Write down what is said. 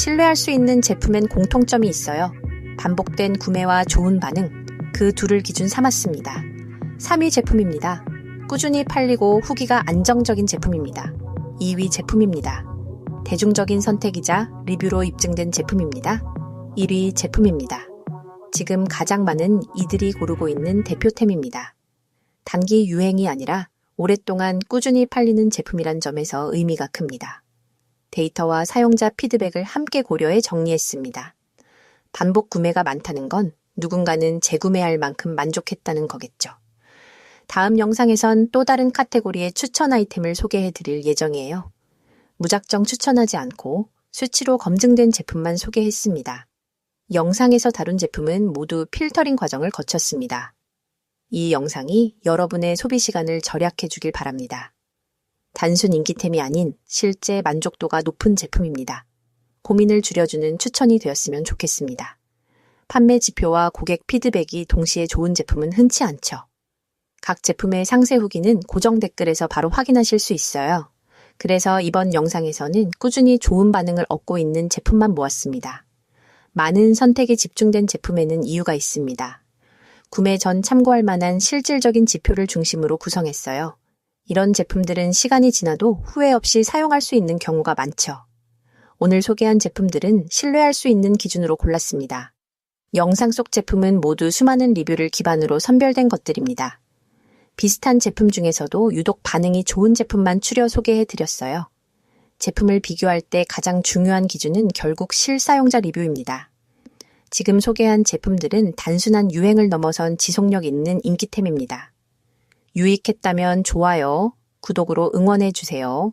신뢰할 수 있는 제품엔 공통점이 있어요. 반복된 구매와 좋은 반응, 그 둘을 기준 삼았습니다. 3위 제품입니다. 꾸준히 팔리고 후기가 안정적인 제품입니다. 2위 제품입니다. 대중적인 선택이자 리뷰로 입증된 제품입니다. 1위 제품입니다. 지금 가장 많은 이들이 고르고 있는 대표템입니다. 단기 유행이 아니라 오랫동안 꾸준히 팔리는 제품이란 점에서 의미가 큽니다. 데이터와 사용자 피드백을 함께 고려해 정리했습니다. 반복 구매가 많다는 건 누군가는 재구매할 만큼 만족했다는 거겠죠. 다음 영상에선 또 다른 카테고리의 추천 아이템을 소개해 드릴 예정이에요. 무작정 추천하지 않고 수치로 검증된 제품만 소개했습니다. 영상에서 다룬 제품은 모두 필터링 과정을 거쳤습니다. 이 영상이 여러분의 소비 시간을 절약해 주길 바랍니다. 단순 인기템이 아닌 실제 만족도가 높은 제품입니다. 고민을 줄여주는 추천이 되었으면 좋겠습니다. 판매 지표와 고객 피드백이 동시에 좋은 제품은 흔치 않죠. 각 제품의 상세 후기는 고정 댓글에서 바로 확인하실 수 있어요. 그래서 이번 영상에서는 꾸준히 좋은 반응을 얻고 있는 제품만 모았습니다. 많은 선택에 집중된 제품에는 이유가 있습니다. 구매 전 참고할 만한 실질적인 지표를 중심으로 구성했어요. 이런 제품들은 시간이 지나도 후회 없이 사용할 수 있는 경우가 많죠. 오늘 소개한 제품들은 신뢰할 수 있는 기준으로 골랐습니다. 영상 속 제품은 모두 수많은 리뷰를 기반으로 선별된 것들입니다. 비슷한 제품 중에서도 유독 반응이 좋은 제품만 추려 소개해 드렸어요. 제품을 비교할 때 가장 중요한 기준은 결국 실사용자 리뷰입니다. 지금 소개한 제품들은 단순한 유행을 넘어선 지속력 있는 인기템입니다. 유익했다면 좋아요, 구독으로 응원해 주세요.